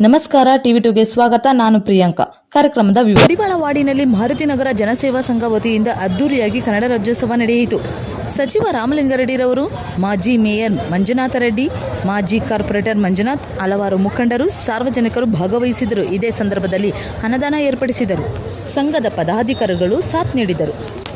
ನಮಸ್ಕಾರ, ಟಿವಿ ಟುಗೆ ಸ್ವಾಗತ. ನಾನು ಪ್ರಿಯಾಂಕಾ. ಕಾರ್ಯಕ್ರಮದ ಮಡಿವಾಳ ವಾರ್ಡಿನಲ್ಲಿ ಮಾರುತಿನಗರ ಜನಸೇವಾ ಸಂಘ ವತಿಯಿಂದ ಅದ್ದೂರಿಯಾಗಿ ಕನ್ನಡ ರಾಜ್ಯೋತ್ಸವ ನಡೆಯಿತು. ಸಚಿವ ರಾಮಲಿಂಗಾರೆಡ್ಡಿರವರು, ಮಾಜಿ ಮೇಯರ್ ಮಂಜುನಾಥ ರೆಡ್ಡಿ, ಮಾಜಿ ಕಾರ್ಪೊರೇಟರ್ ಮಂಜುನಾಥ್, ಹಲವಾರು ಮುಖಂಡರು, ಸಾರ್ವಜನಿಕರು ಭಾಗವಹಿಸಿದರು. ಇದೇ ಸಂದರ್ಭದಲ್ಲಿ ಹಣದಾನ ಏರ್ಪಡಿಸಿದರು. ಸಂಘದ ಪದಾಧಿಕಾರಿಗಳು ಸಾಥ್ ನೀಡಿದರು.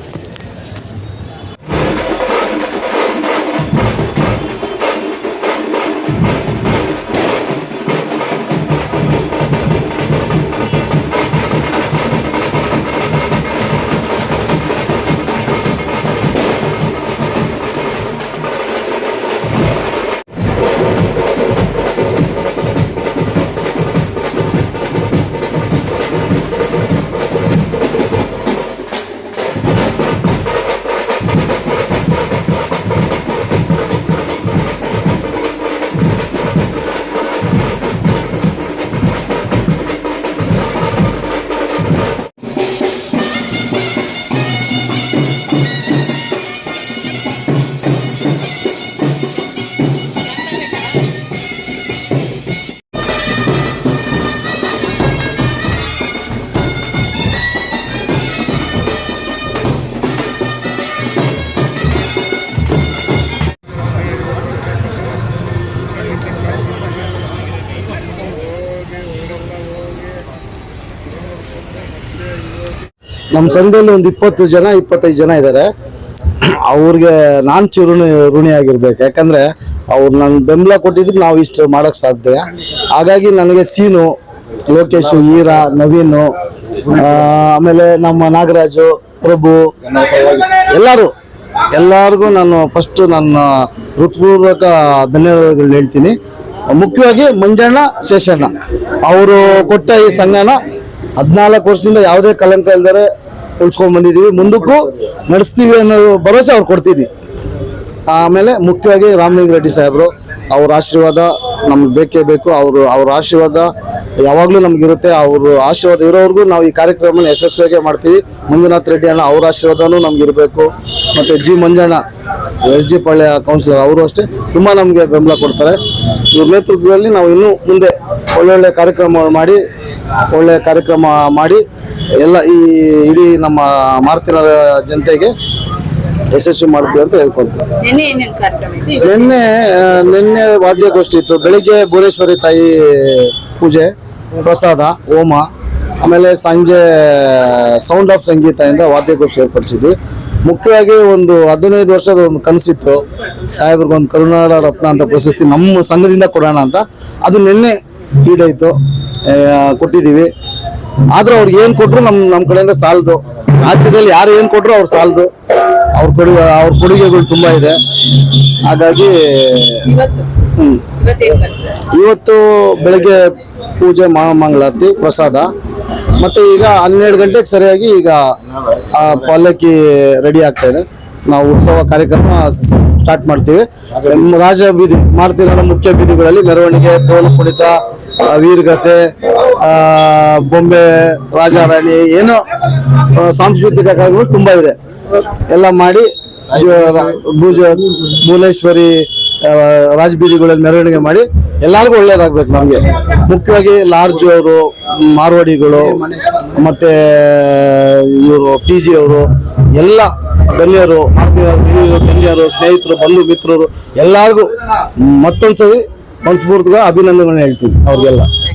ನಮ್ಮ ಸಂಘದಲ್ಲಿ ಒಂದು ಇಪ್ಪತ್ತು ಜನ, ಇಪ್ಪತ್ತೈದು ಜನ ಇದ್ದಾರೆ ಅವ್ರಿಗೆ ನಾನು ಚಿರುಣಿ ಋಣಿ ಆಗಿರ್ಬೇಕು ಯಾಕಂದ್ರೆ ಅವ್ರು ನನ್ನ ಬೆಂಬಲ ಕೊಟ್ಟಿದ್ದಕ್ಕೆ ನಾವು ಇಷ್ಟು ಮಾಡಕ್ ಸಾಧ್ಯ. ಹಾಗಾಗಿ ನನಗೆ ಸೀನು, ಲೋಕೇಶು, ಈರಾ, ನವೀನು ಆಮೇಲೆ ನಮ್ಮ ನಾಗರಾಜು, ಪ್ರಭು, ಎಲ್ಲರೂ. ಎಲ್ಲರಿಗೂ ನಾನು ಫಸ್ಟ್ ನನ್ನ ಹೃತ್ಪೂರ್ವಕ ಧನ್ಯವಾದಗಳು ಹೇಳ್ತೀನಿ. ಮುಖ್ಯವಾಗಿ ಮಂಜಣ್ಣ, ಶೇಷಣ್ಣ. ಅವರು ಕೊಟ್ಟ ಈ ಸಂಘನ ಹದಿನಾಲ್ಕು ವರ್ಷದಿಂದ ಯಾವುದೇ ಕಲಂಕ ಇಲ್ದರೆ ಉಳಿಸ್ಕೊಂಡ್ ಬಂದಿದ್ದೀವಿ. ಮುಂದಕ್ಕೂ ನಡೆಸ್ತೀವಿ ಅನ್ನೋ ಭರವಸೆ ಅವ್ರು ಕೊಡ್ತೀನಿ ಆಮೇಲೆ ಮುಖ್ಯವಾಗಿ ರಾಮಲಿಂಗ ರೆಡ್ಡಿ ಸಾಹೇಬರು, ಅವ್ರ ಆಶೀರ್ವಾದ ನಮ್ಗೆ ಬೇಕೇ ಬೇಕು. ಅವರು, ಅವ್ರ ಆಶೀರ್ವಾದ ಯಾವಾಗಲೂ ನಮ್ಗಿರುತ್ತೆ ಅವರು ಆಶೀರ್ವಾದ ಇರೋವರೆಗೂ ನಾವು ಈ ಕಾರ್ಯಕ್ರಮನ ಯಶಸ್ವಿಯಾಗಿ ಮಾಡ್ತೀವಿ. ಮಂಜುನಾಥ್ ರೆಡ್ಡಿ ಅಣ್ಣ ಅವ್ರ ಆಶೀರ್ವಾದನೂ ನಮ್ಗೆ ಇರಬೇಕು. ಮತ್ತು G Manjanna, S G Palya councillor ಅವರು ಅಷ್ಟೇ ತುಂಬ ನಮಗೆ ಬೆಂಬಲ ಕೊಡ್ತಾರೆ. ಇವ್ರ ನೇತೃತ್ವದಲ್ಲಿ ನಾವು ಇನ್ನೂ ಮುಂದೆ ಒಳ್ಳೊಳ್ಳೆ ಕಾರ್ಯಕ್ರಮ ಮಾಡಿ, ಒಳ್ಳೆ ಕಾರ್ಯಕ್ರಮ ಮಾಡಿ ಎಲ್ಲ ಈ ಇಡೀ ನಮ್ಮ ಮಾರುತಿನ ಜನತೆಗೆ ಯಶಸ್ವಿ ಮಾಡ್ತೀವಿ ಅಂತ ಹೇಳ್ಕೊಳ್ತೀವಿ ನಿನ್ನೆ ನಿನ್ನೆ ವಾದ್ಯಗೋಷ್ಠಿ ಇತ್ತು. ಬೆಳಿಗ್ಗೆ ಭುವನೇಶ್ವರಿ ತಾಯಿ ಪೂಜೆ ಪ್ರಸಾದ ಹೋಮ ಆಮೇಲೆ ಸಂಜೆ ಸೌಂಡ್ ಆಫ್ ಸಂಗೀತದಿಂದ ವಾದ್ಯಗೋಷ್ಠಿ ಏರ್ಪಡಿಸಿದ್ವಿ. ಮುಖ್ಯವಾಗಿ ಒಂದು ಹದಿನೈದು ವರ್ಷದ ಒಂದು ಕನಸಿತ್ತು. ಸಾಹೇಬ್ರಿಗೆ ಒಂದು ಕರುನಾಡ ರತ್ನ ಅಂತ ಪ್ರಶಸ್ತಿ ನಮ್ಮ ಸಂಘದಿಂದ ಕೊಡೋಣ ಅಂತ. ಅದು ನಿನ್ನೆ ಈಡಾಯಿತು ಕೊಟ್ಟಿದ್ದೀವಿ. ಆದ್ರೂ ಅವ್ರಿಗೆ ಏನು ಕೊಟ್ಟರು ನಮ್ಮ ನಮ್ಮ ಕಡೆಯಿಂದ ಸಾಲದು. ರಾಜ್ಯದಲ್ಲಿ ಯಾರು ಏನು ಕೊಟ್ಟರು ಅವ್ರು ಸಾಲದು. ಅವ್ರ ಕೊಡುಗೆ ಅವ್ರ ಕೊಡುಗೆಗಳು ತುಂಬಾ ಇದೆ. ಹಾಗಾಗಿ ಇವತ್ತು? ಹ್ಮ್. ಇವತ್ತೇನು ಇವತ್ತು ಬೆಳಗ್ಗೆ ಪೂಜೆ ಮಹಾಮಂಗಳಾರತಿ ಪ್ರಸಾದ. ಮತ್ತೆ ಈಗ ಹನ್ನೆರಡು ಗಂಟೆಗೆ ಸರಿಯಾಗಿ ಈಗ ಆ ಪಲ್ಲಕ್ಕಿ ರೆಡಿ ಆಗ್ತಾ ಇದೆ. ನಾವು ಉತ್ಸವ ಕಾರ್ಯಕ್ರಮ ಸ್ಟಾರ್ಟ್ ಮಾಡ್ತೀವಿ. ರಾಜ ಬೀದಿ ಮಾಡ್ತಿರೋ ಮುಖ್ಯ ಬೀದಿಗಳಲ್ಲಿ ಮೆರವಣಿಗೆ ಟೋಲ್ ಕುಣಿತ ವೀರಗಸೆ ಬೊಂಬೆ ರಾಜಾರಾಣಿ ಏನೋ ಸಾಂಸ್ಕೃತಿಕ ಕಾರ್ಯಗಳು ತುಂಬಾ ಇದೆ. ಎಲ್ಲ ಮಾಡಿ ಭೂಜ, ಭುವನೇಶ್ವರಿ ರಾಜಬೀದಿಗಳಲ್ಲಿ ಮೆರವಣಿಗೆ ಮಾಡಿ ಎಲ್ಲರಿಗೂ ಒಳ್ಳೇದಾಗ್ಬೇಕು ನಮಗೆ. ಮುಖ್ಯವಾಗಿ ಲಾರ್ಜ್ ಅವರು, ಮಾರ್ವಾಡಿಗಳು, ಮತ್ತೆ ಇವರು ಪಿ ಜಿ ಅವರು, ಎಲ್ಲ ಗಣ್ಯರು ಗಣ್ಯರು ಸ್ನೇಹಿತರು ಬಂಧು ಮಿತ್ರರು ಎಲ್ಲರಿಗೂ ಮತ್ತೊಂದ್ಸರಿ ಮನಸ್ಫೂರ್ತಿగా ಅಭಿನಂದನೆಗಳನ್ನ ಹೇಳ್ತೀನಿ ಅವ್ರಿಗೆಲ್ಲ.